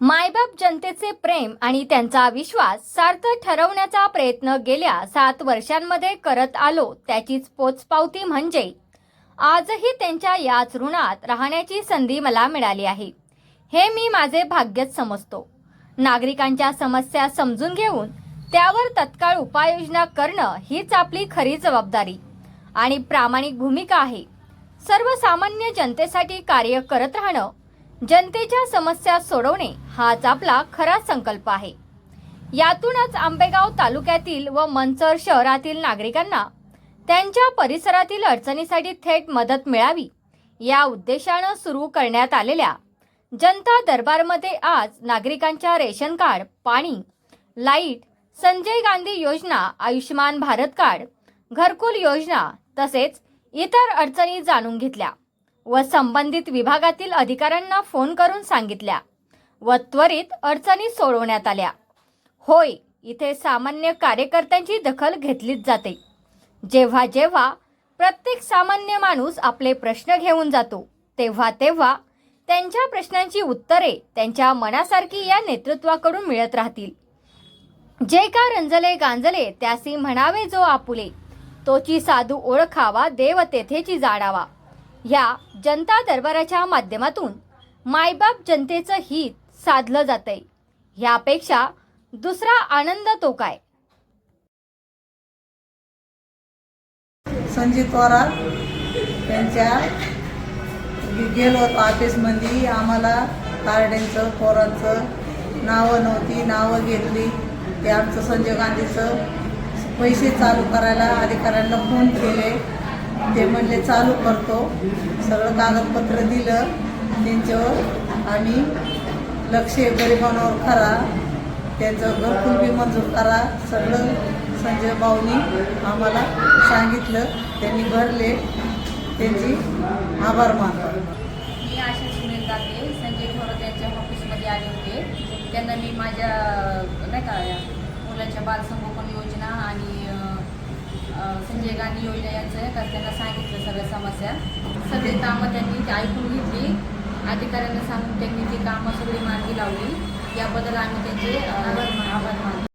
मायबाप जनतेचे प्रेम आणि त्यांचा विश्वास सार्थ ठरवण्याचा प्रयत्न गेल्या सात वर्षांमध्ये करत आलो त्याचीच पोचपावती म्हणजे आजही त्यांच्या याच ऋणात राहण्याची संधी मला मिळाली आहे. हे मी माझे भाग्यच समजतो. नागरिकांच्या समस्या समजून घेऊन त्यावर तत्काळ उपाययोजना करणं हीच आपली खरी जबाबदारी आणि प्रामाणिक भूमिका आहे. सर्वसामान्य जनतेसाठी कार्य करत राहणं जनतेच्या समस्या सोडवणे हाच आपला खरा संकल्प आहे. यातूनच आंबेगाव तालुक्यातील व मंचर शहरातील नागरिकांना त्यांच्या परिसरातील अडचणीसाठी थेट मदत मिळावी या उद्देशानं सुरू करण्यात आलेल्या जनता दरबारमध्ये आज नागरिकांच्या रेशन कार्ड पाणी लाइट संजय गांधी योजना आयुष्यमान भारत कार्ड घरकुल योजना तसेच इतर अडचणी जाणून घेतल्या. व संबंधित विभागातील अधिकाऱ्यांना फोन करून सांगितल्या व त्वरित अडचणी सोडवण्यात आल्या. होय इथे सामान्य कार्यकर्त्यांची दखल घेतलीच जाते. जेव्हा जेव्हा प्रत्येक सामान्य माणूस आपले प्रश्न घेऊन जातो तेव्हा तेव्हा त्यांच्या प्रश्नांची उत्तरे त्यांच्या मनासारखी या नेतृत्वाकडून मिळत राहतील. जे का रंजले गांजले त्यासी म्हणावे जो आपुले तोची साधू ओळखावा देव तेथेची जाणावा. ह्या जनता दरबाराच्या माध्यमातून मायबाप जनतेचं हित साधलं जातंय. ह्यापेक्षा दुसरा आनंद तो काय? संजीत पवार त्यांच्या गेलो होतो ऑफिसमध्ये आम्हाला कार्ड्यांचं पोरांचं नावं नव्हती. नावं घेतली. ते आमचं संजय गांधीचं पैसे चालू करायला अधिकाऱ्यांना फोन केले. ते म्हणले चालू करतो. सगळं कागदपत्र दिलं त्यांच्यावर आम्ही लक्ष गरिबांवर करा. त्यांचं घरकुल बी मंजूर करा. सगळं संजय भाऊनी आम्हाला सांगितलं. त्यांनी भरले. त्यांची आभार मानतो. मी आशा सुनील दाते संजय थोरात यांच्या ऑफिसमध्ये आले होते. त्यांना मी माझ्या नाही का मुलांच्या बालसंगोपन संजय गांधी योजना यांचं नाही का त्यांना सांगितलं सगळ्या समस्या. सगळी कामं त्यांनी ती ऐकून घेतली. अधिकाऱ्यांना सांगून त्यांनी ती कामं सगळी मार्गी लावली. याबद्दल आम्ही त्यांचे अ, आभार मानतो.